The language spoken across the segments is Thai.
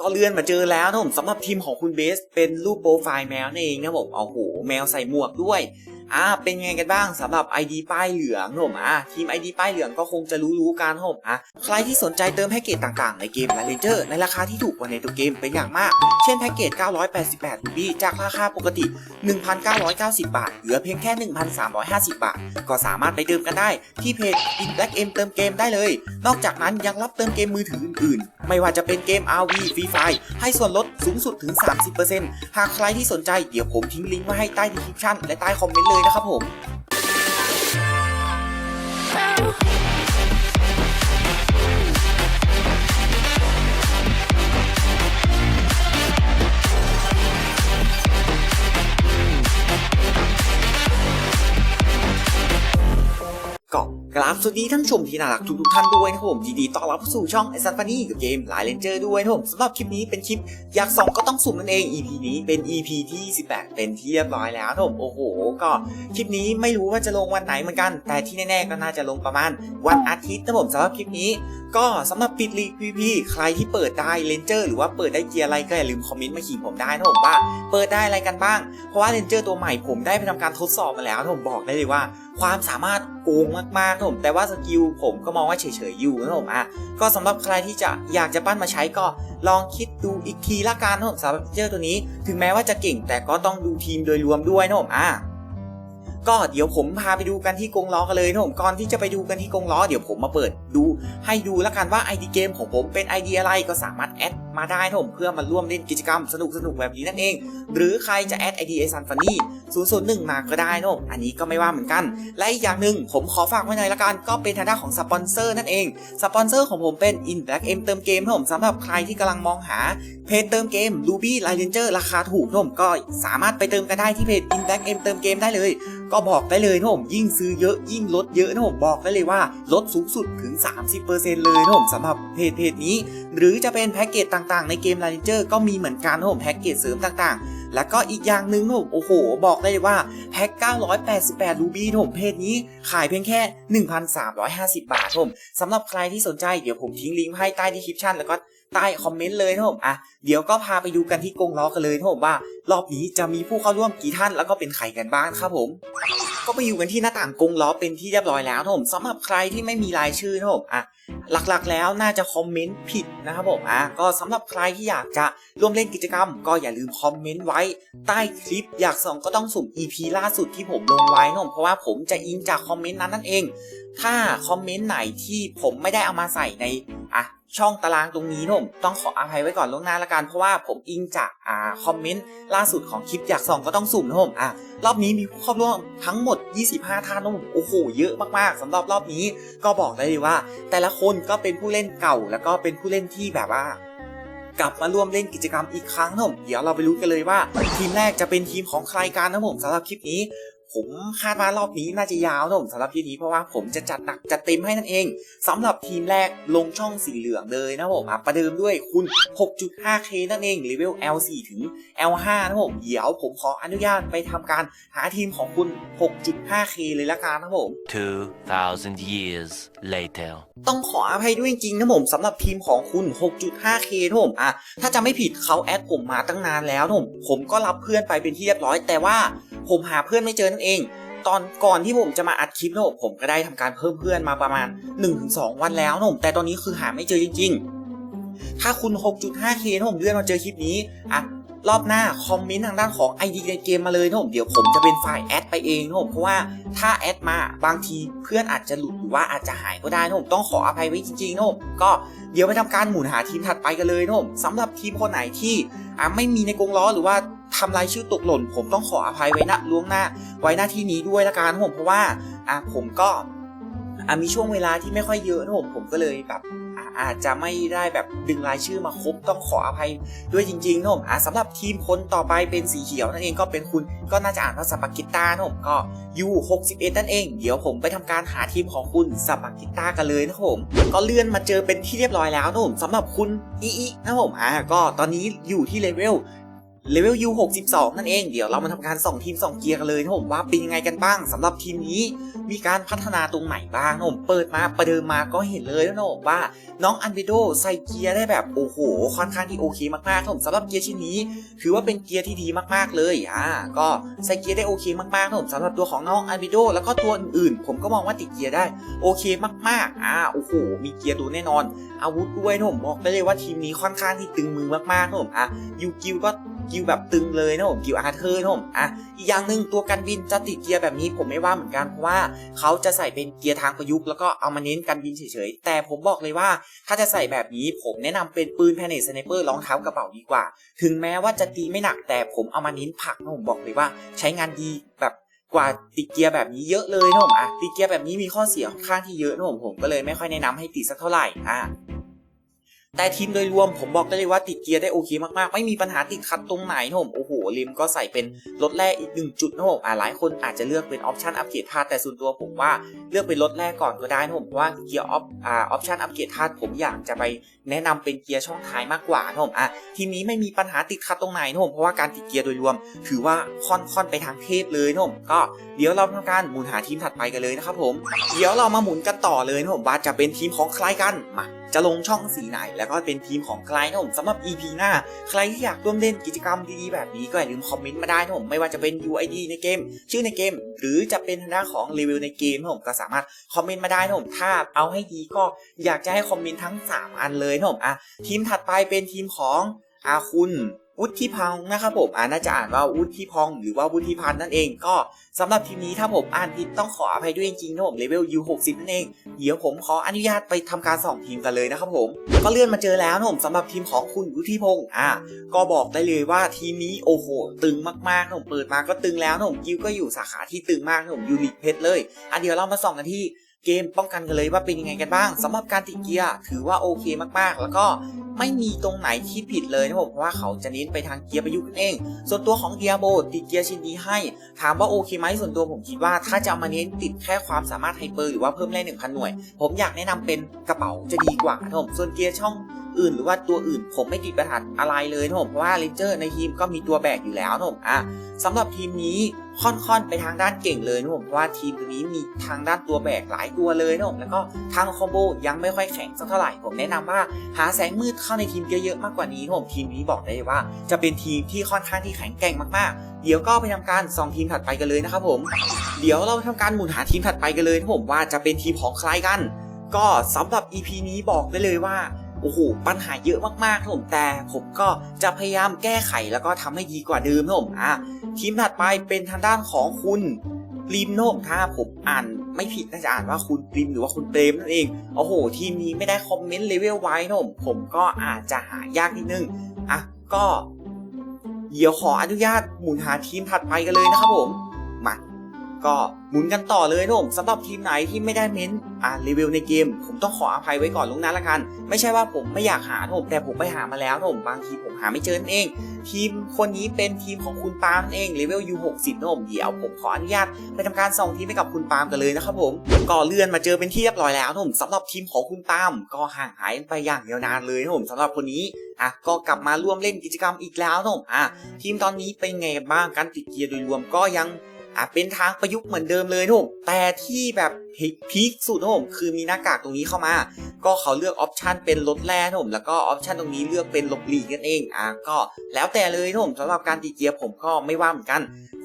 ก็เลื่อนมาเจอแล้วนะผมสำหรับทีมของคุณเบส เป็นรูปโปรไฟล์แมวนั่นเองนะผมเอาโหแมวใส่หมวกด้วย อ่าเป็นไงกันบ้างสำหรับ ID ป้ายเหลืองผมอ่าทีม ID ป้ายเหลืองก็คงจะรู้ๆกันผมอะใครที่สนใจเติมแพ็กเกจต่างๆ ในเกม l ลเลนเจอร์ในราคาที่ถูกกว่าในตัวเกมเป็นอย่างมาก เช่นแพ็กเกจ 988รูบี้จากราคาปกติ 1,990 บาท เหลือเพียงแค่ 1,350 บาท ก็สามารถไปเติมกันได้ที่เพจ In Black M เติมเกมได้เลย นอกจากนั้นยังรับเติมเกมมือถืออื่นๆ ไม่ว่าจะเป็นเกม RV Free Fire ให้ส่วนลดสูงสุดถึง 30%หากใครที่สนใจเดี๋ยวผมทิ้งลิงก์ไว้ให้ใต้ description และใต้คอมเมนต์เลยนะครับผม กราบสวัสดีท่านชมที่น่ารักทุกๆท่านด้วยนะครับผมยินดีต้อนรับเข้าสู่ช่องไอซันฟานี่กับเกมหลายเลนเจอร์ด้วยนะครับผมสำหรับคลิปนี้เป็นคลิปอยากส่องก็ต้องสุ่มนั่นเอง EP นี้เป็น EP ที่ 18 เป็นที่เรียบร้อยแล้วนะครับผมโอ้โห ก็คลิปนี้ไม่รู้ว่าจะลงวันไหนเหมือนกัน แต่ที่แน่ๆก็น่าจะลงประมาณวันอาทิตย์นะครับผมสำหรับคลิปนี้ก็สำหรับปิดลีก PVP ใครที่เปิดได้เลนเจอร์หรือว่าเปิดได้เกียร์อะไรก็อย่าลืมคอมเมนต์มาขิงผมได้นะผมว่าเปิดได้อะไรกันบ้างเพราะว่าเลนเจอร์ตัวใหม่ผมได้ไปทำการทดสอบมาแล้วนะผมบอกได้เลยว่า ความสามารถโกงมากๆนะผมแต่ว่าสกิลผมก็มองว่าเฉยๆอยู่นะผมอะก็สำหรับใครที่จะอยากจะปั้นมาใช้ก็ลองคิดดูอีกทีละกันนะผมสำหรับเลนเจอร์ตัวนี้ ถึงแม้ว่าจะเก่งแต่ก็ต้องดูทีมโดยรวมด้วยนะผมอะ ก็เดี๋ยวผมพาไปดูกันที่กรงล้อกันเลยนะผมก่อนที่จะไปดูกันที่กรงล้อเดี๋ยวผมมาเปิดดู ให้ดูแล้วกันว่า ID เกมของผมเป็น ID อะไรก็สามารถแอดมาได้นะผมเพื่อมาร่วมเล่นกิจกรรมสนุกสนุกแบบนี้นั่นเอง หรือใครจะแอด ID ไอซันฟันนี่001มาก็ได้นะผมอันนี้ก็ไม่ว่าเหมือนกัน และอีกอย่างหนึ่งผมขอฝากไว้ในอยละกันก็เป็นทางด้านของสปอนเซอร์นั่นเองสปอนเซอร์ของผมเป็น In Black M เติมเกมนะผมสำหรับใครที่กำลังมองหาเพจเติมเกม Ruby l i g e n d e r ราคาถูกนะผมก็สามารถไปเติมกันได้ที่เพจ In Black M เติมเกมได้เลย ก็บอกได้เลยนะผมยิ่งซื้อเยอะยิ่งลดเยอะนะผมบอกได้เลยว่าลดสูงสุดถึง 30%เลยนะผมสำหรับเพจเพจนี้ หรือจะเป็นแพ็กเกจต่างๆ ในเกม l i g e n d e r ก็มีเหมือนกันนะผมแพ็กเกจเสริมต่างๆแล้วก็อีกอย่างหนึ่งนะผมโอ้โห บอกได้เลยว่าแพ็ก988 รูบี้นะผมเพจนี้ขายเพียงแค่ 1,350 บาทนะผมสำหรับใครที่สนใจเดี๋ยวผมทิ้งลิงก์ให้ใต้ดีคริปชั่นแล้วก็ ใต้คอมเมนต์เลยนะผมอะเดี๋ยวก็พาไปดูกันที่กรงล้อกันเลยนะผมว่า รอบนี้จะมีผู้เข้าร่วมกี่ท่านแล้วก็เป็นใครกันบ้างครับผมก็ไปอยู่กันที่หน้าต่างกรงล้อเป็นที่เรียบร้อยแล้วนะผมสำหรับใครที่ไม่มีรายชื่อนะผมอะหลักๆแล้วน่าจะคอมเมนต์ผิดนะครับผมอะก็สำหรับใครที่อยากจะร่วมเล่นกิจกรรม ก็อย่าลืมคอมเมนต์ไว้ใต้คลิปอยากส่องก็ต้องสุ่ม EP ล่าสุดที่ผมลงไว้นะผมเพราะว่าผมจะอิงจากคอมเมนต์นั้นนั่นเอง ถ้าคอมเมนต์ไหนที่ผมไม่ได้เอามาใส่ใน ช่องตารางตรงนี้นะผมต้องขออภัยไว้ก่อนล่วงหน้าละกันเพราะว่าผมอิงจากอ่าคอมเมนต์ล่าสุดของคลิปอยากส่องก็ต้องสุ่มนะผมอะรอบนี้มีผู้เข้าร่วมทั้งหมด 25 ท่านนะผมโอ้โหเยอะมากๆสำหรับรอบนี้ก็บอกได้เลยว่า แต่ละคนก็เป็นผู้เล่นเก่า แล้วก็เป็นผู้เล่นที่แบบว่ากลับมาร่วมเล่นกิจกรรมอีกครั้งนะผมเดี๋ยวเราไปรู้กันเลยว่า ทีมแรกจะเป็นทีมของใครกันนะผมสำหรับคลิปนี้ ผมคาดว่ารอบนี้น่าจะยาวนะผมสำหรับคลิปนี้เพราะว่าผมจะจัดหนักจัดเต็มให้นั่นเองสำหรับทีมแรกลงช่องสีเหลืองเลยนะผมอะประเดิมด้วยคุณ 6.5K นั่นเองเลเวล L4 ถึง L5 นะผมเดี๋ยวผมขออนุญาตไปทำการหาทีมของคุณ 6.5K เลยละกันนะผม 2,000 years later. ต้องขออภัยด้วยจริงๆนะผมสำหรับทีมของคุณ 6.5K นะผมอะถ้าจะไม่ผิดเขาแอดผมมาตั้งนานแล้วนะผมผมก็รับเพื่อนไปเป็นที่เรียบร้อยแต่ว่า ผมหาเพื่อนไม่เจอนั่นเอง ตอนก่อนที่ผมจะมาอัดคลิปนะผมผมก็ได้ทำการเพิ่มเพื่อนมาประมาณ 1-2 วันแล้วนะผมแต่ตอนนี้คือหาไม่เจอจริง ๆ ถ้าคุณ 6.5K นะผมเลื่อนมาเจอคลิปนี้อะรอบหน้าคอมเมนต์ทางด้านของ ID ในเกมมาเลยนะผมเดี๋ยวผมจะเป็นฝ่ายแอดไปเองนะผมเพราะว่าถ้าแอดมาบางทีเพื่อนอาจจะหลุดหรือว่าอาจจะหายก็ได้นะผมต้องขออภัยไว้จริงๆนะผมก็เดี๋ยวไปทำการหมุนหาทีมถัดไปกันเลยนะผมสำหรับทีมคนไหนที่อะไม่มีในกรงล้อหรือว่า ทำรายชื่อตกหล่น ผมต้องขออภัยไว้ณล่วงหน้า ไว้หน้าที่นี้ด้วยละกันนะผมเพราะว่าอะผมก็อะมีช่วงเวลาที่ไม่ค่อยเยอะนะผมผมก็เลยแบบอะอาจจะไม่ได้แบบดึงรายชื่อมาครบต้องขออภัยด้วยจริงๆนะผมอะสำหรับทีมคนต่อไปเป็นสีเขียวนั่นเองก็เป็นคุณก็น่าจะอ่านว่าสปากิตตานะผมก็ยู61นั่นเอง เดี๋ยวผมไปทำการหาทีมของคุณสปากิตตากันเลยนะผมก็เลื่อนมาเจอเป็นที่เรียบร้อยแล้วนะผมสำหรับคุณอีอีนะผมอะก็ตอนนี้อยู่ที่เลเวล เลเวล U 62 นั่นเอง เดี๋ยวเรามาทำการส่องทีมส่องเกียร์กันเลยนะผมว่าเป็นยังไงกันบ้างสำหรับทีมนี้มีการพัฒนาตรงไหนบ้างนะผมเปิดมาประเดิมมาก็เห็นเลยนะผมว่าน้องอันเบโดใส่เกียร์ได้แบบโอ้โหค่อนข้างที่โอเคมากๆนะผมสำหรับเกียร์ชิ้นนี้ ถือว่าเป็นเกียร์ที่ดีมากๆเลยอ่าก็ใส่เกียร์ได้โอเคมากๆนะผมสำหรับตัวของน้องอันเบโดแล้วก็ตัวอื่นๆ ผมก็มองว่าติดเกียร์ได้โอเคมากๆอ่าโอ้โหมีเกียร์ตัวแน่นอน อาวุธด้วยนะผมบอกได้เลยว่าทีมนี้ค่อนข้างที่ตึงมือมากๆนะผมอะยูกิวก็ กิวแบบตึงเลยนะผมกิวอาร์เธอร์นะผมอะอีกอย่างหนึ่งตัวกันบินจะติดเกียร์แบบนี้ผมไม่ว่าเหมือนกันเพราะว่าเขาจะใส่เป็นเกียร์ทางประยุกต์แล้วก็เอามาเน้นกันบินเฉยๆแต่ผมบอกเลยว่าถ้าจะใส่แบบนี้ผมแนะนำเป็นปืนแพนเนสไนเปอร์รองเท้ากระเป๋าดีกว่า ถึงแม้ว่าจะตีไม่หนักแต่ผมเอามาเน้นผักนะผมบอกเลยว่าใช้งานดีแบบกว่าติดเกียร์แบบนี้เยอะเลยนะผมอะติดเกียร์แบบนี้มีข้อเสียค่อนข้างที่เยอะนะผมผมก็เลยไม่ค่อยแนะนำให้ติดสักเท่าไหร่อะ แต่ทีมโดยรวมผมบอกได้เลยว่าติดเกียร์ได้โอเคมากๆ ไม่มีปัญหาติดขัดตรงไหนนะผมโอ้โหริมก็ใส่เป็นรถแร่อีกหนึ่งจุดนะผมอ่าหลายคนอาจจะเลือกเป็นออปชันอัปเกรดธาตุแต่ส่วนตัวผมว่าเลือกเป็นรถแร่ก่อนก็ได้นะผมเพราะว่าเกียร์ออฟอ่าออปชันอัปเกรดธาตุผมอยากจะไปแนะนำเป็นเกียร์ช่องท้ายมากกว่านะผมอะทีมนี้ไม่มีปัญหาติดขัดตรงไหนนะผมเพราะว่าการติดเกียร์โดยรวม ถือว่าค่อนค่อนไปทางเทพเลยนะผมก็เดี๋ยวเราทำการหมุนหาทีมถัดไปกันเลยนะครับผมเดี๋ยวเรามาหมุนกันต่อเลยนะผมว่าจะเป็นทีมของใครกันมา จะลงช่องสีไหน แล้วก็เป็นทีมของใครนะผมสำหรับ EP หน้า ใครที่อยากร่วมเล่นกิจกรรมดีๆแบบนี้ก็อย่าลืมคอมเมนต์มาได้นะผมไม่ว่าจะเป็น UID ในเกม ชื่อในเกม หรือจะเป็นทางด้านของรีวิวในเกมนะผมก็สามารถคอมเมนต์มาได้นะผมถ้าเอาให้ดีก็อยากจะให้คอมเมนต์ทั้ง 3 อันเลยนะผมอะทีมถัดไปเป็นทีมของอาคุณ วุฒิพังค์นะครับผมอ่าน่าจะอ่านว่าวุฒิพองหรือว่าวุฒิพันธ์นั่นเองก็สำหรับทีมนี้ถ้าผมอ่านผิดต้องขออภัยด้วยจริงๆนะผมเลเวล U60 นั่นเองเดี๋ยวผมขออนุญาตไปทำการส่องทีมกันเลยนะครับผมก็เลื่อนมาเจอแล้วนะผมสำหรับทีมของคุณวุฒิพงศ์อะก็บอกได้เลยว่าทีมนี้โอ้โหตึงมากๆนะผมเปิดมาก็ตึงแล้วนะผมกิวก็อยู่สาขาที่ตึงมากนะผมยูนิคเพชรเลยอะเดี๋ยวเรามาส่องกันที่ เกมป้องกันกันเลยว่าเป็นยังไงกันบ้างสำหรับการติดเกียร์ถือว่าโอเคมากๆ แล้วก็ไม่มีตรงไหนที่ผิดเลยนะผมเพราะว่าเขาจะเน้นไปทางเกียร์ประยุกต์นั่นเอง ส่วนตัวของเดียโบติดเกียร์ชิ้นนี้ให้ ถามว่าโอเคไหมส่วนตัวผมคิดว่าถ้าจะเอามาเน้นติดแค่ความสามารถไฮเปอร์หรือว่าเพิ่มแรง1,000 หน่วย ผมอยากแนะนำเป็นกระเป๋าจะดีกว่านะผมส่วนเกียร์ช่องอื่นหรือว่าตัวอื่นผมไม่ติดปัญหาอะไรเลยนะผมเพราะว่าเลนเจอร์ในทีมก็มีตัวแบกอยู่แล้วนะผมอะสำหรับทีมนี้ ค่อนๆไปทางด้านเก่งเลยนะผมเพราะว่าทีมตัวนี้มีทางด้านตัวแบกหลายตัวเลยนะผมแล้วก็ทางคอมโบยังไม่ค่อยแข็งสักเท่าไหร่ผมแนะนำว่าหาแสงมืดเข้าในทีมเยอะๆมากกว่านี้นะผมทีมนี้บอกได้เลยว่า จะเป็นทีมที่ค่อนข้างที่แข็งแกร่งมากๆ เดี๋ยวก็ไปทำการส่องทีมถัดไปกันเลยนะครับผมเดี๋ยวเราไปทำการหมุนหาทีมถัดไปกันเลยนะผมว่าจะเป็นทีมของใครกัน ก็สำหรับ EP นี้บอกได้เลยว่า โอ้โหปัญหาเยอะมากๆนะผมแต่ผมก็จะพยายามแก้ไขแล้วก็ทำให้ดีกว่าเดิมนะผมอะทีมถัดไปเป็นทางด้านของคุณปริมโนมถ้าผมอ่านไม่ผิดน่าจะอ่านว่าคุณปริมหรือว่าคุณเปรมนั่นเองโอ้โห ทีมนี้ไม่ได้คอมเมนต์เลเวลไว้นะผมผมก็อาจจะหายากนิดนึงอะก็เดี๋ยวขออนุญาตหมุนหาทีมถัดไปกันเลยนะครับผม ก็หมุนกันต่อเลยนะผมสำหรับทีมไหนที่ไม่ได้เม้นต์อ่ารีวิวในเกม ผมต้องขออภัยไว้ก่อนลวงหน้าละกัน ไม่ใช่ว่าผมไม่อยากหาผมแต่ผมไปหามาแล้วผมบางทีผมหาไม่เจอนั่นเอง ทีมคนนี้เป็นทีมของคุณปาล์มเองเลเวล U60 นะผมเดี๋ยวผมขออนุญาตไปทำการส่องทีมให้กับคุณปาล์มกันเลยนะครับผมก็เลื่อนมาเจอเป็นที่เรียบร้อยแล้วผมสำหรับทีมของคุณปาล์มก็ห่างหายไปอย่างยาวนานเลยนะผมสำหรับคนนี้อะก็กลับมาร่วมเล่นกิจกรรมอีกแล้วนะผมอะทีมตอนนี้เป็นไงบ้างการติดเกียร์โดยรวมก็ยัง อะเป็นทางประยุกต์เหมือนเดิมเลยนะผมแต่ที่แบบพีคสุดนะผมคือมีหน้ากากตรงนี้เข้ามา ก็เขาเลือกออปชันเป็นลดแร่นะผมแล้วก็ออปชันตรงนี้เลือกเป็นหลบหลีกนั่นเองอะก็แล้วแต่เลยนะผมสำหรับการติดเกียร์ผมก็ไม่ว่าเหมือนกัน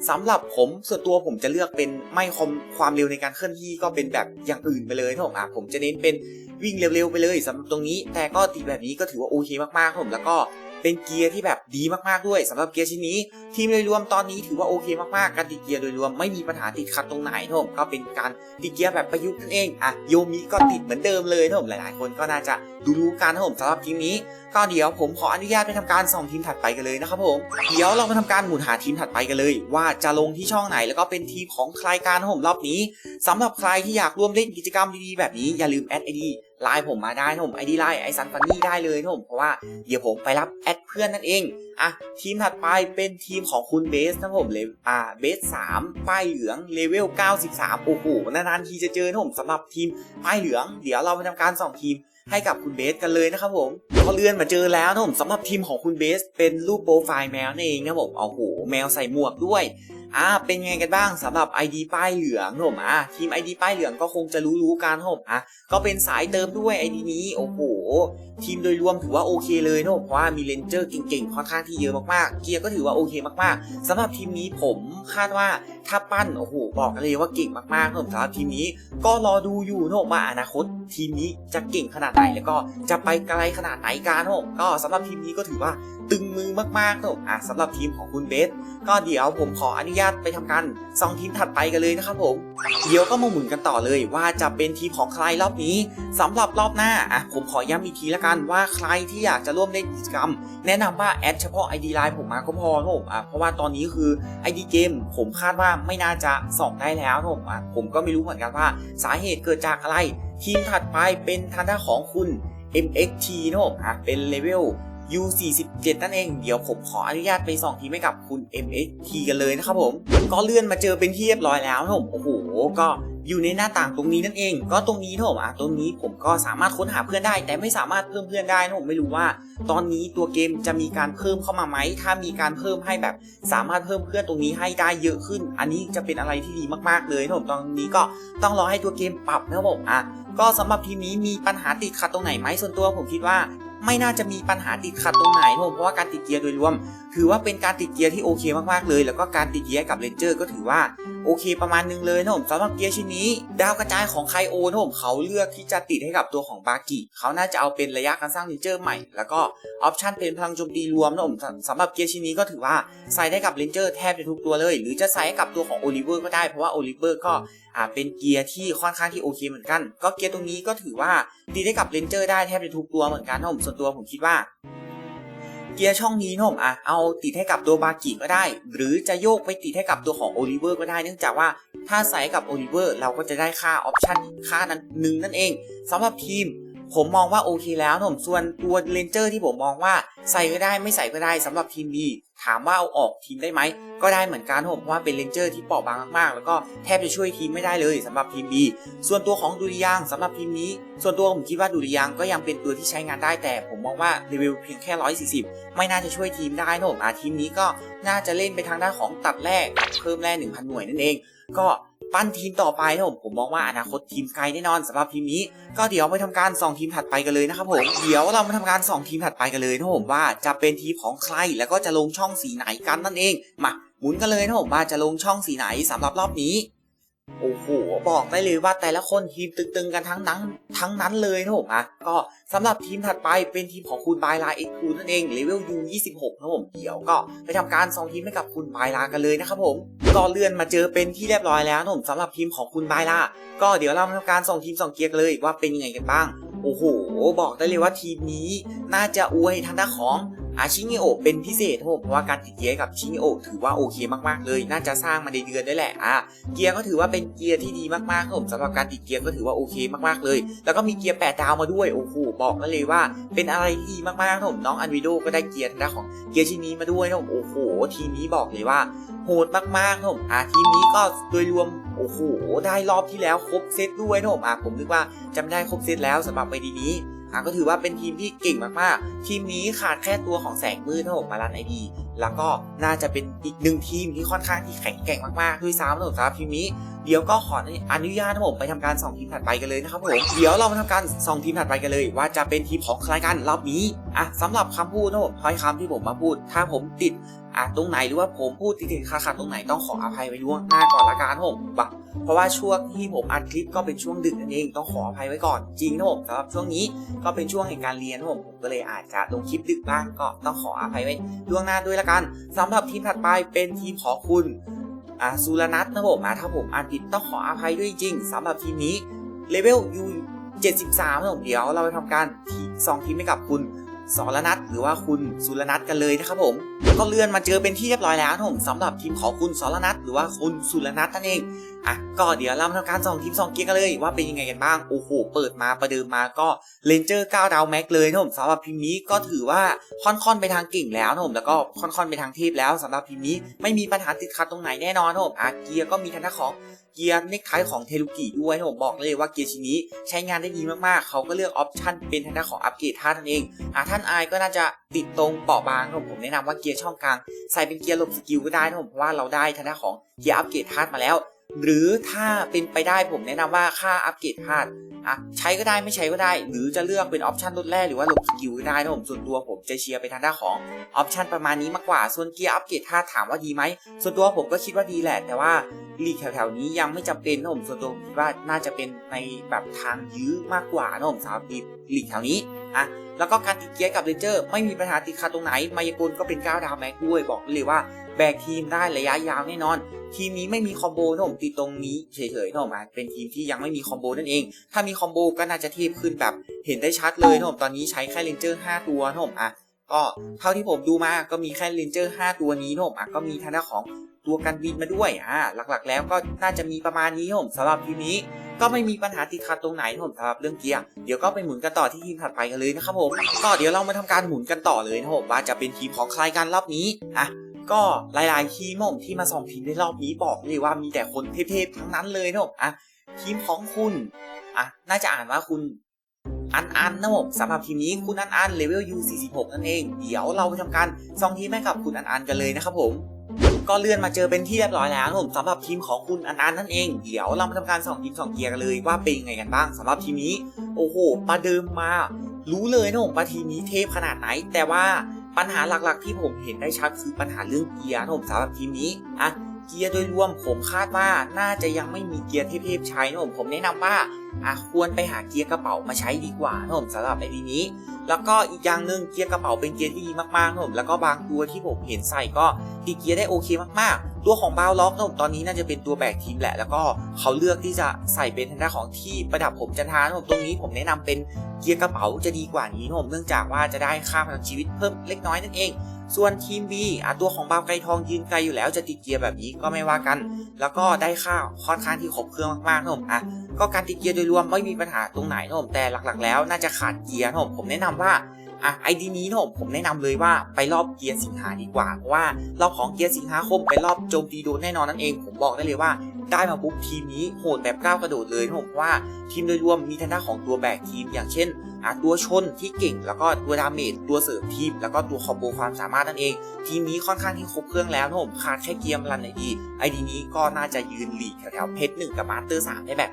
สำหรับผมส่วนตัวผมจะเลือกเป็นไม่คอมความเร็วในการเคลื่อนที่ก็เป็นแบบอย่างอื่นไปเลยนะผมอะผมจะเน้นเป็นวิ่งเร็วๆไปเลยสำหรับตรงนี้ แต่ก็ติดแบบนี้ก็ถือว่าโอเคมากๆผมแล้วก็ เป็นเกียร์ที่แบบดีมากๆด้วยสำหรับเกียร์ชิ้นนี้ ทีมโดยรวมตอนนี้ถือว่าโอเคมากๆ การติดเกียร์โดยรวมไม่มีปัญหาติดขัดตรงไหนนะผมก็เป็นการติดเกียร์แบบประยุกต์นั่นเองอะโยมิก็ติดเหมือนเดิมเลยนะผมหลายๆ คนก็น่าจะดูรู้กันนะผมสำหรับทีมนี้ ก็เดี๋ยวผมขออนุญาตไปทำการส่องทีมถัดไปกันเลยนะครับผม เดี๋ยวเรามาทำการหมุนหาทีมถัดไปกันเลย ว่าจะลงที่ช่องไหนแล้วก็เป็นทีมของใครกันนะผมรอบนี้สำหรับใครที่อยากร่วมเล่นกิจกรรมดีๆแบบนี้อย่าลืมแอดไอดีไลน์ผมมาได้นะผมไอดีไลน์ไอซันฟันนี่ได้เลยนะผมเพราะว่าเดี๋ยวผมไปรับแอดเพื่อนนั่นเองอะทีมถัดไปเป็นทีมของคุณเบสนะผมเลยอ่าเบสสามป้ายเหลืองเลเวล 93 โอ้โหนานๆทีจะเจอนะผมสำหรับทีมป้ายเหลือง เดี๋ยวเราไปทำการส่องทีม ให้กับคุณเบสกันเลยนะครับผมพอเลื่อนมาเจอแล้วนะผมสำหรับทีมของคุณเบส เป็นรูปโปรไฟล์แมวนั่นเองนะผมเอาโหแมวใส่หมวกด้วยอ่าเป็นไงกันบ้างสำหรับ ID ป้ายเหลืองนะผมอะทีม ID ป้ายเหลืองก็คงจะรู้ๆกันนะผมอะก็เป็นสายเติมด้วย ID นี้โอ้โหทีมโดยรวมถือว่าโอเคเลยนะผมเพราะว่ามีเลนเจอร์เก่งๆค่อนข้างที่เยอะมากๆ เกียร์ก็ถือว่าโอเคมากๆสำหรับทีมนี้ผมคาดว่าถ้าปั้นโอ้โหบอกเลยว่าเก่งมากๆนะสำหรับทีมนี้ก็รอดูอยู่นะผมว่าอนาคต ทีมนี้จะเก่งขนาดไหนแล้วก็จะไปไกลขนาดไหนกันนะผมก็สำหรับทีมนี้ก็ถือว่าตึงมือมากๆนะผมอะสำหรับทีมของคุณเบสก็เดี๋ยวผมขออนุญาตไปทำการซองทีมถัดไปกันเลยนะครับผมเดี๋ยวก็มาหมุนกันต่อเลยว่าจะเป็นทีมของใครรอบนี้สำหรับรอบหน้าอะผมขอย้ำอีกทีละกันว่าใครที่อยากจะร่วมเล่นกิจกรรม แนะนำว่าแอดเฉพาะ ID ไลน์ผมมาก็พอนะผมอะเพราะว่าตอนนี้คือ ID เกมผมคาดว่าไม่น่าจะส่องได้แล้วนะผมอะผมก็ไม่รู้เหมือนกันว่า สาเหตุเกิดจากอะไร ทีมถัดไปเป็นทางด้านของคุณ MXT นะผมอะเป็นเลเวล U47 นั่นเอง เดี๋ยวผมขออนุญาตไปส่องทีมให้กับคุณ MXT กันเลยนะครับผม ก็เลื่อนมาเจอเป็นที่เรียบร้อยแล้วนะผม โอ้โห ก็ อยู่ในหน้าต่างตรงนี้นั่นเอง ก็ตรงนี้นะผมอะตรงนี้ผมก็สามารถค้นหาเพื่อนได้ แต่ไม่สามารถเพิ่มเพื่อนได้นะผมไม่รู้ว่า ตอนนี้ตัวเกมจะมีการเพิ่มเข้ามาไหมถ้ามีการเพิ่มให้แบบ สามารถเพิ่มเพื่อนตรงนี้ให้ได้เยอะขึ้น อันนี้จะเป็นอะไรที่ดีมากๆเลยนะผมตอนนี้ก็ต้องรอให้ตัวเกมปรับนะผมอะก็สำหรับทีมนี้มีปัญหาติดขัดตรงไหนไหมส่วนตัวผมคิดว่าไม่น่าจะมีปัญหาติดขัดตรงไหนผมเพราะว่าการติดเกียร์โดยรวม ถือว่าเป็นการติดเกียร์ที่โอเคมากๆเลย แล้วก็การติดเกียร์กับเลนเจอร์ก็ถือว่าโอเคประมาณนึงเลยนะผมสำหรับเกียร์ชิ้นนี้ ดาวกระจายของไคโอนะผมเขาเลือกที่จะติดให้กับตัวของบากิเขาน่าจะเอาเป็นระยะการสร้างเลนเจอร์ใหม่ แล้วก็ออปชันเป็นพลังโจมตีรวมนะผมสำหรับเกียร์ชิ้นนี้ก็ถือว่าใส่ได้กับเลนเจอร์แทบจะทุกตัวเลย หรือจะใส่ให้กับตัวของโอลิเวอร์ก็ได้เพราะว่าโอลิเวอร์ก็อ่าเป็นเกียร์ที่ค่อนข้างที่โอเคเหมือนกัน ก็เกียร์ตรงนี้ก็ถือว่าดีได้กับเลนเจอร์ได้แทบจะทุกตัวเหมือนกันนะผมส่วนตัวผมคิดว่า เกียร์ช่องนี้นะผมอะเอาติดให้กับตัวบากิก็ได้ หรือจะโยกไปติดให้กับตัวของโอลิเวอร์ก็ได้ เนื่องจากว่าถ้าใส่กับโอลิเวอร์เราก็จะได้ค่าออปชันค่านั้นหนึ่งนั่นเองสำหรับทีมผมมองว่าโอเคแล้วนะผมส่วนตัวเลนเจอร์ที่ผมมองว่าใส่ก็ได้ไม่ใส่ก็ได้สำหรับทีมดี ถามว่าเอาออกทีมได้ไหม ก็ได้เหมือนกันนะผมเพราะว่าเป็นเลนเจอร์ที่เปราะบางมากๆ แล้วก็แทบจะช่วยทีมไม่ได้เลยสำหรับทีม B ส่วนตัวของดุริยางค์สำหรับทีมนี้ ส่วนตัวผมคิดว่าดุริยางค์ก็ยังเป็นตัวที่ใช้งานได้แต่ ผมมองว่าเลเวลเพียงแค่ 140 ไม่น่าจะช่วยทีมได้นะผมอาทีมนี้ก็น่าจะเล่นไปทางด้านของตัดแร่กับเพิ่มแร่1,000 หน่วยนั่นเอง ก็ ปั้นทีมต่อไปนะผมผมมองว่าอนาคตทีมไกลแน่นอนสำหรับทีมนี้ ก็เดี๋ยวไปทำการส่องทีมถัดไปกันเลยนะครับผมเดี๋ยวเรามาทำการส่องทีมถัดไปกันเลยนะผมว่าจะเป็นทีมของใครแล้วก็จะลงช่องสีไหนกันนั่นเองมาหมุนกันเลยนะผมว่าจะลงช่องสีไหนสำหรับรอบนี้ โอ้โหบอกได้เลยว่าแต่ละคนทีมตึงๆกันทั้งนั้นทั้งนั้นเลยนะผมอะก็สำหรับทีมถัดไปเป็นทีมของคุณบายลาเอ็กคูนั่นเองเลเวลยู26นะผมเดี๋ยวก็ไปทำการสองทีมให้กับคุณบายลากันเลยนะครับผมก็เลื่อนมาเจอเป็นที่เรียบร้อยแล้วนะผมสำหรับทีมของคุณบายลาก็เดี๋ยวเรามาทำการส่งทีมส่งเกียร์กันเลยว่าเป็นยังไงกันบ้างโอ้โห บอกได้เลยว่าทีมนี้น่าจะอวยทางด้านของ อาชิงิโอเป็นพิเศษครับผมเพราะว่าการติดเกียร์กับชิงิโอถือว่าโอเคมากๆเลย น่าจะสร้างมาในเดือนได้แหละอะเกียร์ก็ถือว่าเป็นเกียร์ที่ดีมากๆครับผมสำหรับการติดเกียร์ก็ถือว่าโอเคมากๆเลย แล้วก็มีเกียร์8ดดาวมาด้วยโอ้โหบอกได้เลยว่า เป็นอะไรที่ดีมากๆครับผมน้องอันวิโดก็ได้เกียร์ทางด้านของเกียร์ชิ้นนี้มาด้วยนะผมโอ้โหทีมนี้บอกเลยว่าโหดมากๆครับผมอะทีมนี้ก็โดยรวมโอ้โหได้รอบที่แล้วครบเซตด้วยนะผมอะผมนึกว่าจำได้ครบเซตแล้วสำหรับไปดีนี้ อะก็ถือว่าเป็นทีมที่เก่งมากๆ ทีมนี้ขาดแค่ตัวของแสงมืดนะผมมาลันไอดี แล้วก็น่าจะเป็นอีกหนึ่งทีมที่ค่อนข้างที่แข็งแกร่งมากๆด้วยซ้ำนะครับทีมนี้ เดี๋ยวก็ขออนุญาตนะผมไปทำการส่องทีมถัดไปกันเลยนะครับผมเดี๋ยวเรามาทำการส่องทีมถัดไปกันเลย ว่าจะเป็นทีมของใครกันรอบนี้อะสำหรับคำพูดนะผมถ้อยคำที่ผมมาพูด ถ้าผมติดอะตรงไหนหรือว่าผมพูดติดๆขัดๆตรงไหนต้องขออภัยไว้ล่วงหน้าก่อนละกันผมบะเพราะว่าช่วงที่ผมอัดคลิปก็เป็นช่วงดึกนั่นเองต้องขออภัยไว้ก่อนจริงนะผมสำหรับช่วงนี้ก็เป็นช่วงแห่งการเรียนผมผมก็เลยอาจจะลงคลิปดึกบ้างก็ต้องขออภัยไว้ล่วงหน้าด้วยละกันสำหรับทีมถัดไปเป็นทีมของคุณ อ่าซูรนัทนะผมอะถ้าผมอ่านผิดต้องขออภัยด้วยจริงสำหรับทีมนี้เลเวลยู73นะผมเดี๋ยวเราไปทำการทีซองทีมให้กับคุณสรนัทหรือว่าคุณสุรนัทกันเลยนะครับผมก็เลื่อนมาเจอเป็นที่เรียบร้อยแล้วนะผมสำหรับทีมของคุณสรนัทหรือว่าคุณสุรนัทนั่นเอง อะก็เดี๋ยวเรามาทำการส่องทีมสองเกียร์กันเลยว่าเป็นยังไงกันบ้าง โอ้โห เปิดมาประเดิมมาก็เลนเจอร์9ดาวแม็กเลยนะผมสำหรับทีมนี้ก็ถือว่าค่อนๆไปทางเก่งแล้วนะผมแล้วก็ค่อนๆไปทางเทพแล้วสำหรับทีมนี้ไม่มีปัญหาติดขัดตรงไหนแน่นอนนะผมอะเกียร์ก็มีทางด้านของเกียร์เน็กไทของเทลุกิด้วยนะผมบอกเลยว่าเกียร์ชิ้นนี้ใช้งานได้ดีมากๆ เขาก็เลือกออปชันเป็นทางด้านของอัปเกรดท่านั่นเองหากท่านอายก็น่าจะติดตรงเปราะบางนะผมผมแนะนำว่าเกียร์ช่องกลางใส่เป็นเกียร์หลบสกิลก็ได้นะผมเพราะว่าเราได้ทางด้านของเกียร์อัปเกรดท่ามาแล้ว หรือถ้าเป็นไปได้ผมแนะนำว่าค่าอัปเกรดธาตุอะใช้ก็ได้ไม่ใช้ก็ได้ หรือจะเลือกเป็นออปชันลดแร่หรือว่าลบสกิลก็ได้นะผมส่วนตัวผมจะเชียร์ไปทางด้านของออปชันประมาณนี้มากกว่า ส่วนเกียร์อัปเกรดธาตุถามว่าดีไหมส่วนตัวผมก็คิดว่าดีแหละแต่ว่าลีกแถวๆนี้ยังไม่จำเป็นนะผมส่วนตัวผมคิดว่าน่าจะเป็นในแบบทางยื้อมากกว่านะผมสำหรับลีกแถวนี้อะแล้วก็การติดเกียร์กับเรนเจอร์ไม่มีปัญหาติดขัดตรงไหนมายากลก็เป็น 9 ดาวแม็กด้วยบอกเลยว่า แบกทีมได้ระยะยาวแน่นอน ทีมนี้ไม่มีคอมโบนะผมติดตรงนี้เฉยๆนะผมอะเป็นทีมที่ยังไม่มีคอมโบนั่นเอง ถ้ามีคอมโบก็น่าจะเทพขึ้นแบบเห็นได้ชัดเลยนะผมตอนนี้ใช้แค่เรนเจอร์ 5 ตัวนะผมอะก็เท่าที่ผมดูมาก็มีแค่เรนเจอร์ 5 ตัวนี้นะผมอะก็มีทางด้านของตัวกันบินมาด้วยอ่าหลักๆ แล้วก็น่าจะมีประมาณนี้นะผมสำหรับทีมนี้ก็ไม่มีปัญหาติดขัดตรงไหนนะผมสำหรับเรื่องเกียร์เดี๋ยวก็ไปหมุนกันต่อที่ทีมถัดไปกันเลยนะครับผมก็เดี๋ยวเรามาทำการหมุนกันต่อเลยนะผมว่าจะเป็นทีมของใครกันรอบนี้อะ ก็หลายๆ ทีมผมที่มาส่องทีมในรอบนี้บอกเลยว่ามีแต่คนเทพๆทั้งนั้นเลยนะผมอะทีมของคุณอะน่าจะอ่านว่าคุณอันอันนะผมสำหรับทีมนี้คุณอันอันเลเวล U46 นั่นเอง เดี๋ยวเราไปทำการส่องทีมให้กับคุณอันอันกันเลยนะครับผมก็เลื่อนมาเจอเป็นที่เรียบร้อยแล้วผมสำหรับทีมของคุณอันอันนั่นเอง เดี๋ยวเรามาทำการส่องทีมส่องเกียร์กันเลยว่าเป็นยังไงกันบ้างสำหรับทีมนี้ โอ้โหประเดิมมา รู้เลยนะผมว่าทีมนี้เทพขนาดไหน แต่ว่า ปัญหาหลักๆ ที่ผมเห็นได้ชัดคือปัญหาเรื่องเกียร์นะผมสำหรับทีมนี้อะเกียร์โดยรวมผมคาดว่าน่าจะยังไม่มีเกียร์เทพๆใช้นะผมผมแนะนำว่า อะควรไปหาเกียร์กระเป๋ามาใช้ดีกว่านะผมสำหรับไอดีนี้ แล้วก็อีกอย่างหนึ่งเกียร์กระเป๋าเป็นเกียร์ที่ดีมากๆนะผมแล้วก็บางตัวที่ผมเห็นใส่ก็ตีเกียร์ได้โอเคมากๆ ตัวของบาวล็อกนะผมตอนนี้น่าจะเป็นตัวแบกทีมแหละ แล้วก็เขาเลือกที่จะใส่เป็นทางด้านของที่ประดับผมจันทานะผมตรงนี้ผมแนะนำเป็นเกียร์กระเป๋าจะดีกว่านี้นะผมเนื่องจากว่าจะได้ค่าพลังชีวิตเพิ่มเล็กน้อยนั่นเองส่วนทีม B อะตัวของบาวไกรทองยืนไกลอยู่แล้วจะติดเกียร์แบบนี้ก็ไม่ว่ากัน แล้วก็ได้ค่าค่อนข้างที่ครบเครื่องมากๆนะผมอะก็การติดเกียร์โดยรวมไม่มีปัญหาตรงไหนนะผมแต่หลักๆ แล้วน่าจะขาดเกียร์นะผมผมแนะนำว่าอะไอดีนี้นะผมผมแนะนำเลยว่าไปรอบเกียร์สิงหาดีกว่าเพราะว่ารอบของเกียร์สิงหาคมไปรอบโจมตีโดนแน่นอนนั่นเอง ผมบอกได้เลยว่า ได้มาปุ๊บทีมนี้โหดแบบก้าวกระโดดเลยนะผมว่าทีมโดยรวมมีทางด้านของตัวแบกทีม อย่างเช่นตัวชนที่เก่ง แล้วก็ตัวดาเมจตัวเสริมทีม แล้วก็ตัวคอมโบความสามารถนั่นเอง ทีมนี้ค่อนข้างที่ครบเครื่องแล้วนะผมขาดแค่เกียมรันในดีไอดีนี้ก็น่าจะยืนหลีกแถวๆเพชรหนึ่งกับมาสเตอร์สามได้แบบ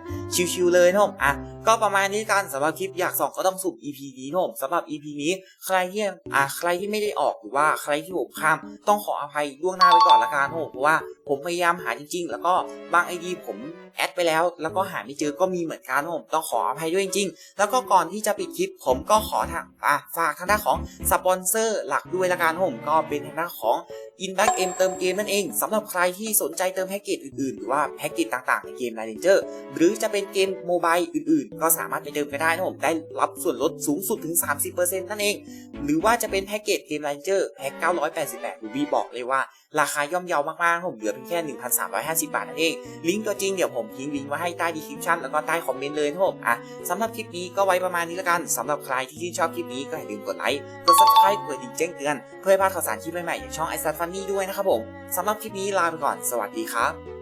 ชิวๆเลยนะผมอะก็ประมาณนี้กันสำหรับคลิปอยากส่องก็ต้องสุ่ม EP นี้นะผมสำหรับ EP นี้ใครที่อะใครที่ไม่ได้ออกหรือว่าใครที่ผมข้าม ต้องขออภัยล่วงหน้าไว้ก่อนละกันผมเพราะว่าผมพยายามหาจริง ๆ แล้วก็บางไอดีผมแอดไปแล้ว แล้วก็หาไม่เจอก็มีเหมือนกันนะผมต้องขออภัยด้วยจริงๆ แล้วก็ก่อนที่จะปิดคลิปผมก็ขอทางอะฝากทางด้านของสปอนเซอร์หลักด้วยละกันนะผมก็เป็นทางด้านของอินแบ็กเอ็มเติมเกมนั่นเองสำหรับใครที่สนใจเติมแพ็กเกจอื่นๆ หรือว่าแพ็กเกจต่างๆในเกม l ลเจอร์หรือจะเป็นเกมโมบายอื่นๆ ก็สามารถไปเติมกันได้นะผมได้รับส่วนลดสูงสุดถึง 30%นั่นเอง หรือว่าจะเป็นแพ็กเกจเกม l ลเจอร์แพ็ก988รูบี้บอกเลยว่า ราคาย่อมเยาวมากๆนะผมเหลือเพียงแค่ 1,350 บาทนั่นเอง ลิงก์ตัวจริงเดี๋ยวผมทิ้งลิงก์ไว้ให้ใต้ดีคริปชั่นแล้วก็ใต้คอมเมนต์เลยนะผมอะสำหรับคลิปนี้ก็ไว้ประมาณนี้ละกันสำหรับใครที่ชื่นชอบคลิปนี้ก็อย่าลืมกดไลค์ กด subscribe กดกระดิ่งแจ้งเตือน เพื่อให้พลาดข่าวสารคลิปใหม่ๆอย่างช่องไอซัตฟันนี่ด้วยนะครับผมสำหรับคลิปนี้ลาไปก่อน สวัสดีครับ